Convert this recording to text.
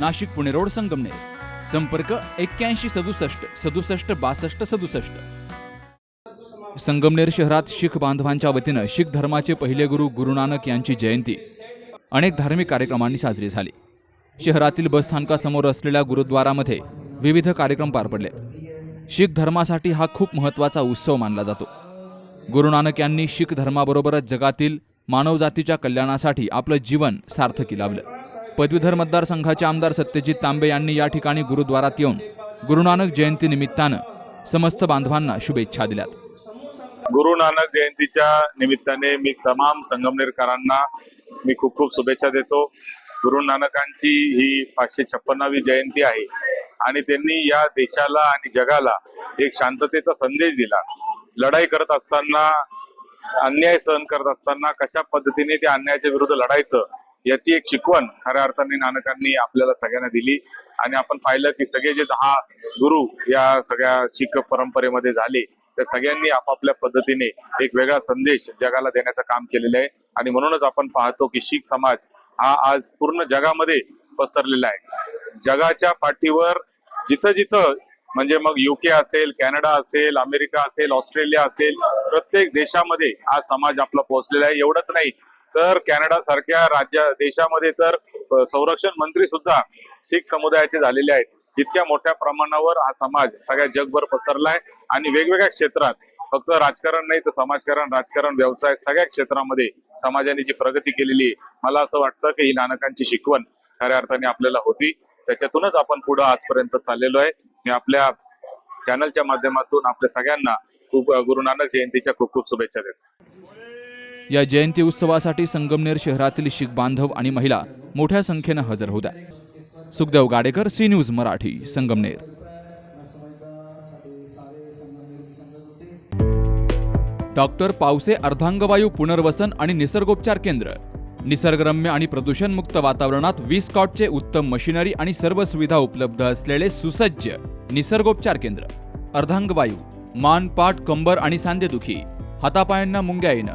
Nashik Pune road Sangamner. संपर्क एक्क्याऐंशी सदुसष्ट सदुसष्ट बासष्ट सदुसष्ट. संगमनेर शहरात शीख बांधवांच्या वतीनं शीख धर्माचे पहिले गुरु गुरुनानक यांची जयंती. अनेक धार्मिक कार्यक्रमांनी साजरी झाली. शहरातील बसस्थानकासमोर असलेल्या गुरुद्वारामध्ये विविध कार्यक्रम पार पडले शीख धर्मासाठी हा खूप महत्त्वाचा उत्सव मानला जातो. गुरुनानक यांनी शीख धर्माबरोबरच जगातील मानवजातीच्या कल्याणासाठी आपलं जीवन सार्थकी लावलं पदवीधर मतदारसंघाचे आमदार सत्यजित तांबे यांनी या ठिकाणी गुरुद्वारात येऊन गुरुनानक जयंती निमित्तानं समस्त बांधवांना शुभेच्छा दिल्यात. गुरु नानक जयंतीच्या निमित्ताने मी तमाम संगमनेरकरांना मी खूप खूप शुभेच्छा देतो. गुरु नानकांची ही पाचशे छप्पन्नावी जयंती आहे आणि त्यांनी या देशाला आणि जगाला एक शांततेचा संदेश दिला. लढाई करत असताना अन्याय सहन करत असताना कशा पद्धतीने त्या अन्यायाच्या विरुद्ध लढायचं याची एक शिकवण खऱ्या अर्थाने नानकांनी आपल्याला सगळ्यांना दिली. आणि आपण पाहिलं की सगळे जे दहा गुरु या सगळ्या शीख परंपरेमध्ये झाले त्या सगळ्यांनी आपापल्या पद्धतीने एक वेगळा संदेश जगाला देण्याचं काम केलेलं आहे. आणि म्हणूनच आपण पाहतो की शीख समाज हा आज पूर्ण जगामध्ये पसरलेला आहे. जगाच्या पाठीवर जिथं जिथं म्हणजे मग युके असेल कॅनडा असेल अमेरिका असेल ऑस्ट्रेलिया असेल प्रत्येक देशामध्ये हा समाज आपला पोहोचलेला आहे. एवढंच नाही तर कॅनडा सारख्या राज्या देशामध्ये तर संरक्षण मंत्री सुद्धा शीख समुदायाचे झालेले आहेत. इतक्या मोठ्या प्रमाणावर हा समाज सगळ्या जगभर पसरलाय आणि वेगवेगळ्या क्षेत्रात फक्त राजकारण नाही तर समाजकारण राजकारण व्यवसाय सगळ्या क्षेत्रामध्ये समाजाने जी प्रगती केलेली आहे मला असं वाटतं की ही नानकांची शिकवण खऱ्या अर्थाने आपल्याला होती. त्याच्यातूनच आपण पुढे आजपर्यंत चाललेलो आहे. मी आपल्या चॅनलच्या माध्यमातून आपल्या सगळ्यांना खूप गुरु नानक जयंतीच्या खूप खूप शुभेच्छा देतो. या जयंती उत्सवासाठी संगमनेर शहरातील शीख बांधव आणि महिला मोठ्या संख्येनं हजर होत्या. Sukhdev Gadekar C news Marathi Sangamner. Doctor Pawase अर्धांगवायू पुनर्वसन आणि निसर्गोपचार केंद्र. निसर्गरम्य आणि प्रदूषणमुक्त वातावरणात वीस कॉटचे उत्तम मशिनरी आणि सर्व सुविधा उपलब्ध असलेले सुसज्ज निसर्गोपचार केंद्र. अर्धांगवायू मान पाठ कंबर आणि सांधेदुखी हातापायांना मुंग्या येणं